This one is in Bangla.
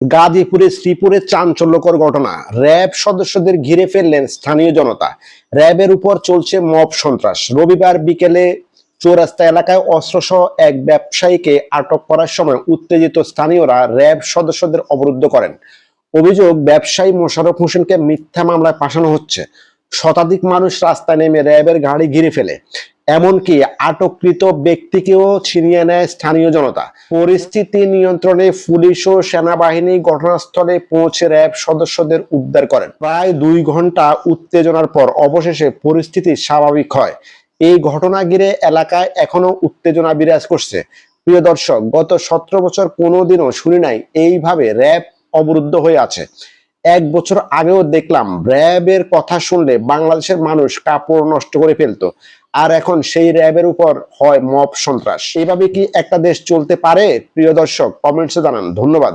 গাজীপুরে, শ্রীপুরে চাঞ্চল্যকর ঘটনা। র্যাব সদস্যদের ঘিরে ফেললেন স্থানীয় জনতা। র্যাবের উপর চলছে মব সন্ত্রাস। রবিবার বিকেলে চৌরাস্তা এলাকায় অস্ত্রসহ এক ব্যবসায়ীকে আটক করার সময় উত্তেজিত স্থানীয়রা র্যাব সদস্যদের অবরুদ্ধ করেন। অভিযোগ, ব্যবসায়ী মোশারফ হোসেনকে মিথ্যা মামলায় পাঠানো হচ্ছে। শতাধিক মানুষ রাস্তায় নেমে র্যাবের গাড়ি ঘিরে ফেলে। এমনকি আটককৃত ব্যক্তিকেও ছিনিয়ে নেয় স্থানীয় জনতা। পরিস্থিতি নিয়ন্ত্রণে পুলিশ ও সেনাবাহিনী ঘটনাস্থলে পৌঁছে র্যাব সদস্যদের উদ্ধার করেন। প্রায় দুই ঘণ্টা উত্তেজনার পর অবশেষে পরিস্থিতি স্বাভাবিক হয়। এই ঘটনা ঘিরে এলাকায় এখনও উত্তেজনা বিরাজ করছে। প্রিয় দর্শক, গত সতেরো বছর কোনোদিনও শুনি নাই, এইভাবে র্যাব অবরুদ্ধ হয়ে আছে। এক বছর আগেও দেখলাম র্যাবের কথা শুনলে বাংলাদেশের মানুষ কাপড় নষ্ট করে ফেলতো। আর এখন সেই র্যাবের উপর হয় মপ সন্ত্রাস। এইভাবে কি একটা দেশ চলতে পারে? প্রিয় দর্শক কমেন্টসে জানান। ধন্যবাদ।